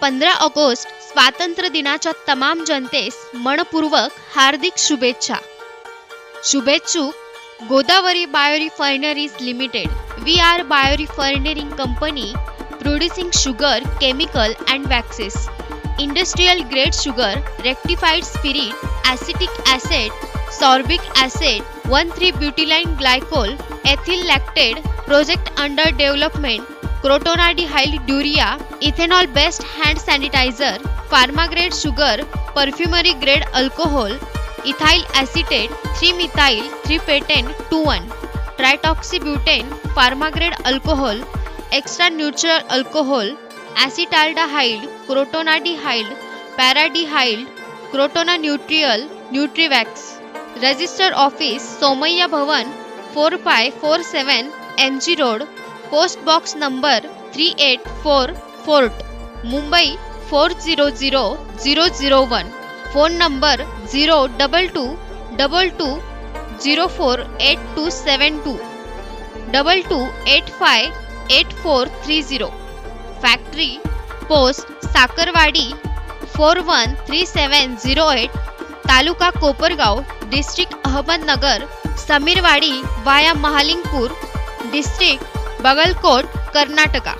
पंधरा ऑगस्ट स्वातंत्र्य दिनाच्या तमाम जनतेस मनपूर्वक हार्दिक शुभेच्छा. शुभेच्छुक Godavari biorefineries limited we are biorefining company producing sugar chemical and waxes industrial grade sugar rectified spirit acetic acid sorbic acid one three butylene glycol ethyl lactate project under development crotonylidene diurea ethanol based hand sanitizer pharma grade sugar perfumery grade alcohol ethyl acetate three methyl three pentene two one triethoxybutane pharma grade alcohol extra neutral alcohol acetaldehyde crotonaldehyde paraldehyde crotona nutrial nutriwax register office Somaiya Bhavan four five four seven M G road post box number three eight four Fort, Mumbai four zero zero zero zero one, phone number zero double two double two zero four eight two seven two double two eight five eight four three zero. Factory, post, Sakarwadi, four one three seven zero eight, taluka Kopargaon, district Ahmednagar, Sameerwadi, via Mahalingpur, district Bagalkot Karnataka.